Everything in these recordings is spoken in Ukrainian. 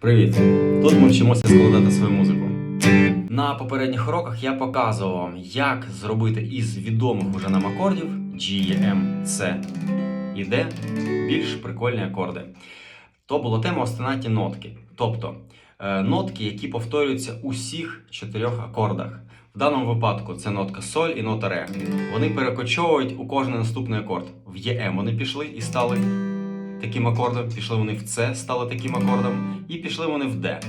Привіт! Тут ми вчимося складати свою музику. На попередніх уроках я показував вам, як зробити із відомих уже нам акордів G, E, M, C і D більш прикольні акорди. То була тема остенаті нотки, тобто е, нотки, які повторюються у всіх чотирьох акордах. В даному випадку це нотка соль і нота ре. Вони перекочовують у кожний наступний акорд. В ЕМ вони пішли і стали таким акордом, пішли вони в С, стали таким акордом, і пішли вони в Д,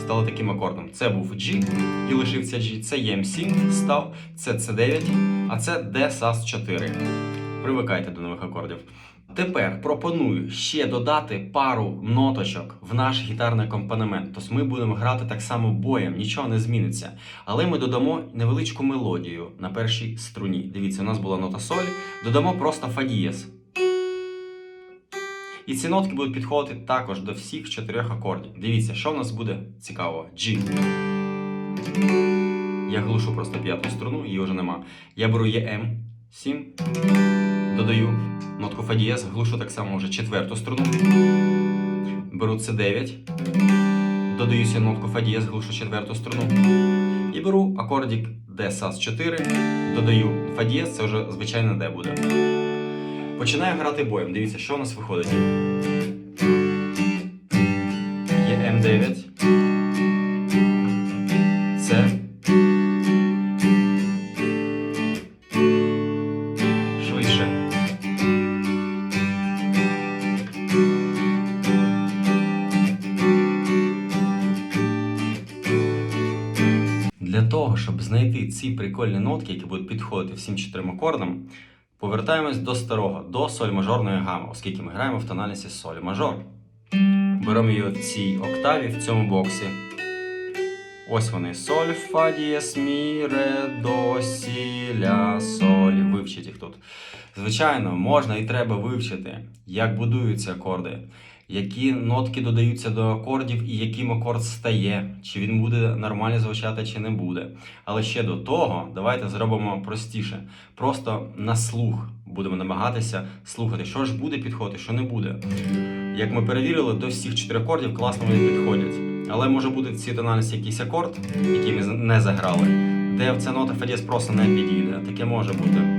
стали таким акордом. Це був G і лишився G. Це EM7 став, це C9, а це D SAS 4. Привикайте до нових акордів. Тепер пропоную ще додати пару ноточок в наш гітарний акомпанемент. Тобто ми будемо грати так само боєм, нічого не зміниться. Але ми додамо невеличку мелодію на першій струні. Дивіться, у нас була нота соль, додамо просто фа дієз. І ці нотки будуть підходити також до всіх чотирьох акордів. Дивіться, що в нас буде цікаво. G. Я глушу просто п'яту струну, її вже нема. Я беру EM 7, додаю нотку фа дієз, глушу так само вже четверту струну. Беру C9, додаю сюди нотку фа дієз, глушу четверту струну. І беру акордик D SAS 4, додаю фа дієз, це вже звичайно D буде. Починаю грати боєм. Дивіться, що у нас виходить. Є М9. Це. Швидше. Для того, щоб знайти ці прикольні нотки, які будуть підходити всім чотирьом акордам, Повертаємось до старого, до соль-мажорної гами, оскільки ми граємо в тональності соль мажор. Беремо її в цій октаві в цьому боксі. Ось вони. Соль, фа, дієс, мі, ре, до, сі, ля, соль. Вивчіть їх тут. Звичайно, можна і треба вивчити, як будуються акорди, які нотки додаються до акордів і яким акорд стає, чи він буде нормально звучати, чи не буде. Але ще до того, давайте зробимо простіше. Просто на слух будемо намагатися слухати, що ж буде підходити, що не буде. Як ми перевірили, до всіх чотирьох акордів класно вони підходять. Але може бути в цій тональності якийсь акорд, який ми не заграли, де ця нота фа дієс просто не підійде. Таке може бути.